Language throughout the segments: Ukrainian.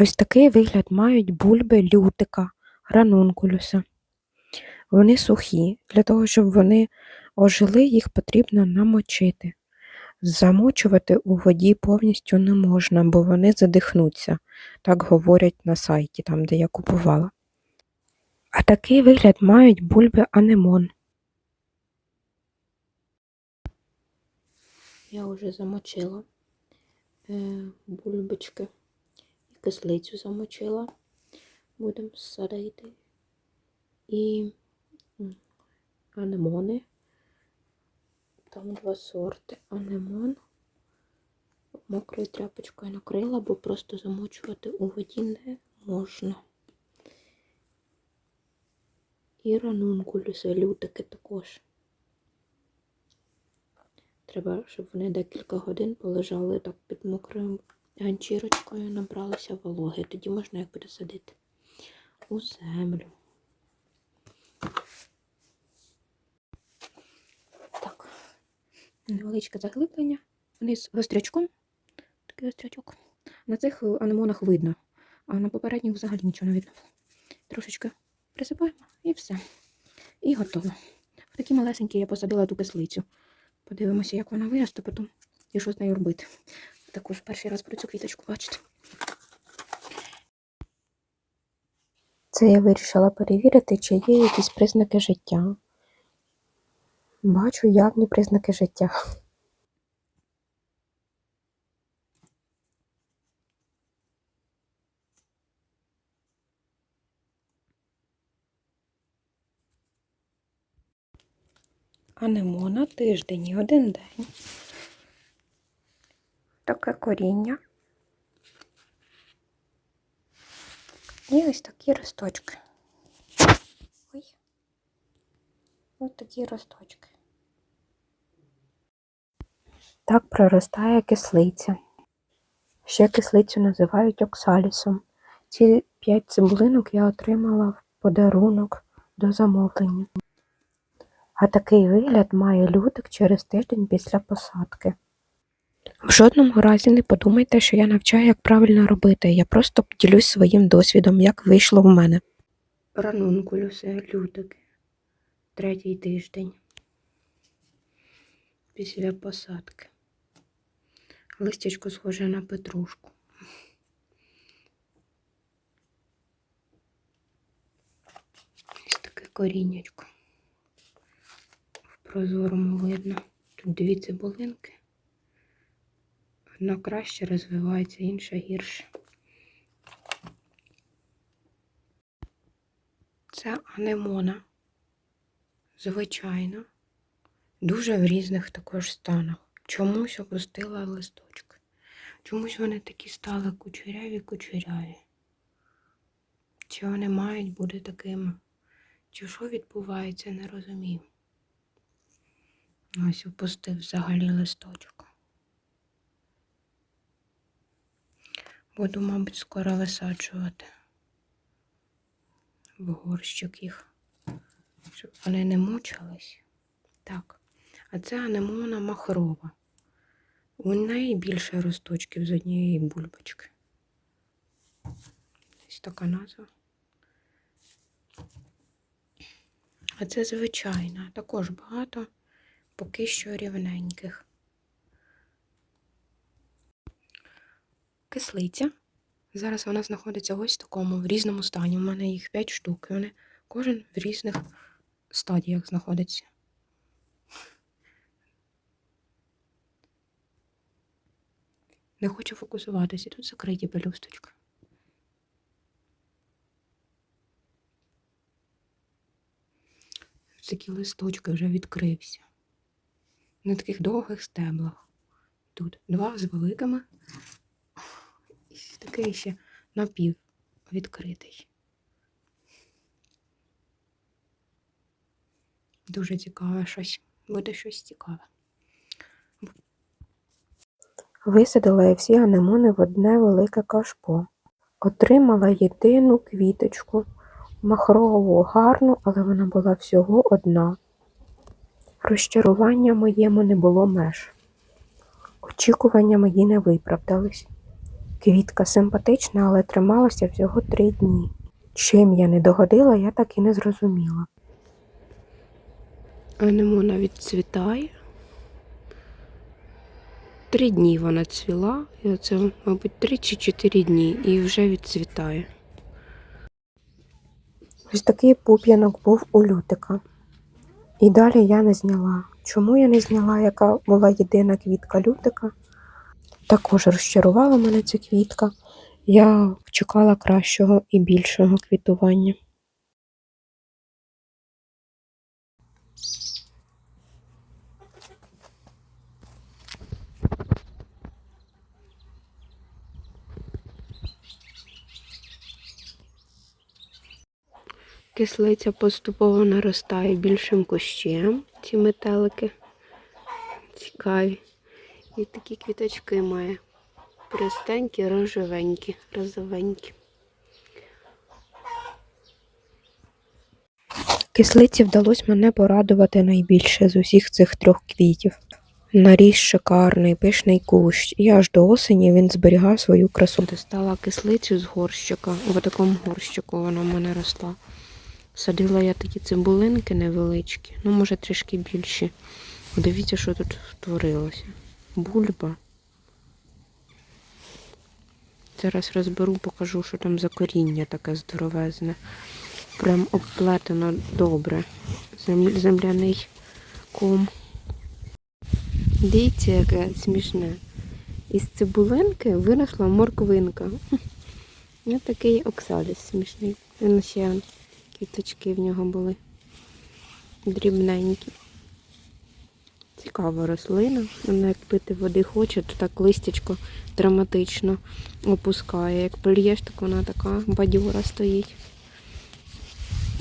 Ось такий вигляд мають бульби лютика, ранункулюса. Вони сухі. Для того, щоб вони ожили, їх потрібно намочити. Замочувати у воді повністю не можна, бо вони задихнуться. Так говорять на сайті, там, де я купувала. А такий вигляд мають бульби анемон. Я вже замочила е, бульбочки кислицю замочила. Будемо садити. І анемони. Там два сорти. Анемон. Мокрою тряпочкою накрила, бо просто замочувати у воді не можна. І ранункулюси, лютики також. Треба, щоб вони декілька годин полежали так під мокрою ганчірочкою, набралися вологи. Тоді можна їх буде садити у землю. Так, невеличке заглиблення. Вони з гострячком. Такий гострячок. На цих е, анемонах видно, а на попередніх взагалі нічого не видно. Трошечки присипаємо і все. І готово. В такі малесенькі я посадила ту кислицю. Подивимося, як вона виросте потім і що з нею робити. Також перший раз про цю квіточку бачите. Це я вирішила перевірити, чи є якісь признаки життя. Бачу явні признаки життя. Анемона тиждень і один день. Таке коріння. І ось такі росточки. Ой. Ось такі росточки. Так проростає кислиця. Ще кислицю називають оксалісом. Ці п'ять цибулинок я отримала в подарунок до замовлення. А такий вигляд має лютик через тиждень після посадки. В жодному разі не подумайте, що я навчаю, як правильно робити. Я просто поділюсь своїм досвідом, як вийшло в мене. Ранункулюси, лютики. Третій тиждень. Після посадки. Листячко схоже на петрушку. Ось таке коріннячко. В прозорому видно. Тут дві цибулинки. Одна краще розвивається, інша гірше. Це анемона. Звичайно. Дуже в різних також станах. Чомусь опустила листочки. Чомусь вони такі стали кучеряві-кучеряві. Чи вони мають бути такими? Чи що відбувається, не розумію. Ось опустив взагалі листочок. Буду, мабуть, скоро висаджувати в горщик їх, щоб вони не мучились. Так, а це анемона махрова. У неї більше росточків з однієї бульбочки. Ось така назва. А це звичайна, також багато, поки що рівненьких. Кислиця. Зараз вона знаходиться ось в такому в різному стані. У мене їх 5 штук. І вони кожен в різних стадіях знаходиться. Не хочу фокусуватися. Тут закриті пелюсточки. Такі листочки вже відкрився. На таких довгих стеблах. Тут два з великими. Такий ще напів відкритий. Дуже цікаве щось. Буде щось цікаве. Висадила я всі анемони в одне велике кашпо. Отримала єдину квіточку, махрову, гарну, але вона була всього одна. Розчарування моєму не було меж. Очікування мої не виправдались. Квітка симпатична, але трималася всього три дні. Чим я не догодила, я так і не зрозуміла. Анемона відцвітає. Три дні вона цвіла, і оце, мабуть, три чи чотири дні, і вже відцвітає. Ось такий пуп'янок був у лютика. І далі я не зняла. Чому я не зняла, яка була єдина квітка лютика? Також розчарувала мене ця квітка. Я чекала кращого і більшого квітування. Кислиця поступово наростає більшим кущем, ці метелики. Цікаві. І такі квіточки має. Простенькі, рожевенькі, розовенькі. Кислиці вдалося мене порадувати найбільше з усіх цих трьох квітів. Наріс шикарний, пишний кущ, і аж до осені він зберігав свою красу. Достала кислицю з горщика. В такому горщику вона в мене росла. Садила я такі цибулинки невеличкі, ну, може, трішки більші. Дивіться, що тут творилося. Бульба. Зараз розберу, покажу, що там за коріння таке здоровезне. Прям обплетено добре. Земляний ком. Дивіться, яке смішне. Із цибулинки виросла морквинка. Ось такий оксаліс смішний. Він ще квіточки в нього були. Дрібненькі. Цікава рослина. Вона як пити води хоче, то так листячко драматично опускає. Як польєш, так вона така бадьора стоїть.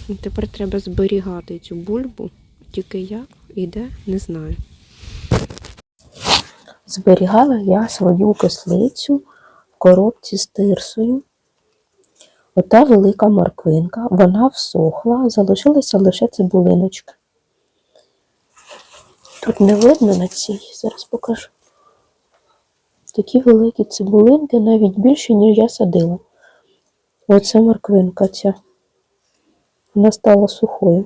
І тепер треба зберігати цю бульбу. Тільки як і де, не знаю. Зберігала я свою кислицю в коробці з тирсою. Ота велика морквинка, вона всохла, залишилася лише цибулиночка. Тут не видно на цій, зараз покажу. Такі великі цибулинки, навіть більше, ніж я садила. Оце морквинка ця. Вона стала сухою.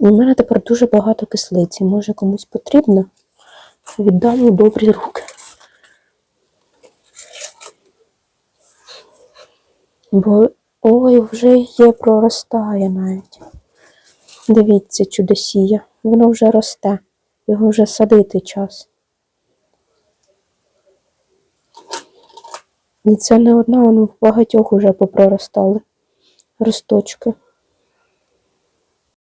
В мене тепер дуже багато кислиці. Може комусь потрібно? Віддам у добрі руки. Бо ой, вже є, проростає навіть. Дивіться, чудосія. Воно вже росте. Його вже садити час. І це не одна, воно в багатьох уже попроростали росточки.